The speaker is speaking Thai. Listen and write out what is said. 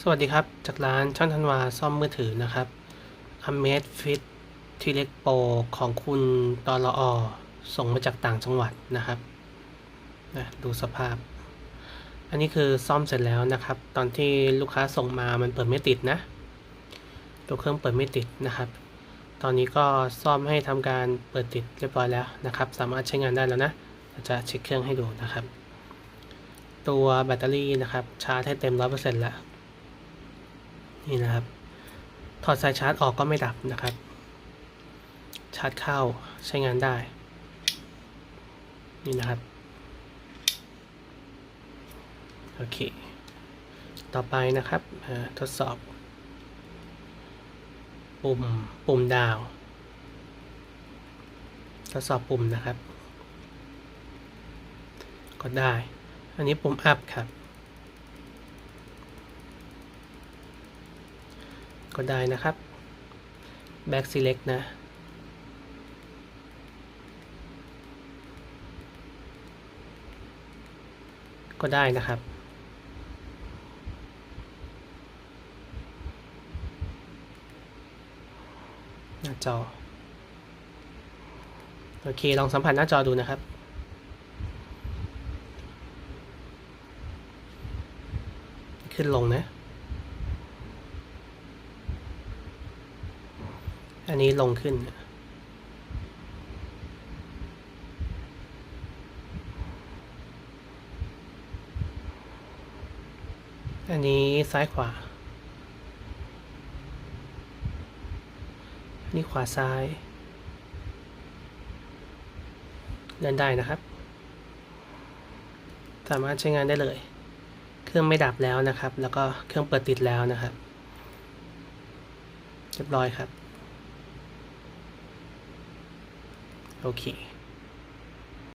สวัสดีครับ จากร้านช่างธันวาซ่อมมือถือนะครับ a m a z Fit ทีเล็กโปรของคุณตอลอส่งมาจากต่างจังหวัดนะครับนะดูสภาพ อันนี้คือซ่อมเสร็จแล้วนะครับ ตอนที่ลูกค้าส่งมามันเปิดไม่ติดนะตัวเครื่องเปิดไม่ติดนะครับ ตอนนี้ก็ซ่อมให้ทำการเปิดติดเรียบร้อยแล้วนะครับ สามารถใช้งานได้แล้วนะเราจะเช็คเครื่องให้ดูนะครับ ตัวแบตเตอรี่นะครับชาร์จให้เต็มร้อยเปอร์เซ็นต์แล้ว นี่นะครับ ถอดสายชาร์จออกก็ไม่ดับนะครับ ชาร์จเข้าใช้งานได้ นี่นะครับ โอเค ต่อไปนะครับทดสอบ ปุ่มปุ่มดาว ทดสอบปุ่มนะครับ กดได้ อันนี้ปุ่มอัพครับ ก็ได้นะครับ back select นะ ก็ได้นะครับ หน้าจอ โอเค ลองสัมผัสหน้าจอดูนะครับขึ้นลงนะ อันนี้ลงขึ้น อันนี้ซ้ายขวา อันนี้ขวาซ้ายเลื่อนได้นะครับ สามารถใช้งานได้เลย เครื่องไม่ดับแล้วนะครับ แล้วก็เครื่องเปิดติดแล้วนะครับ เรียบร้อยครับ โอเค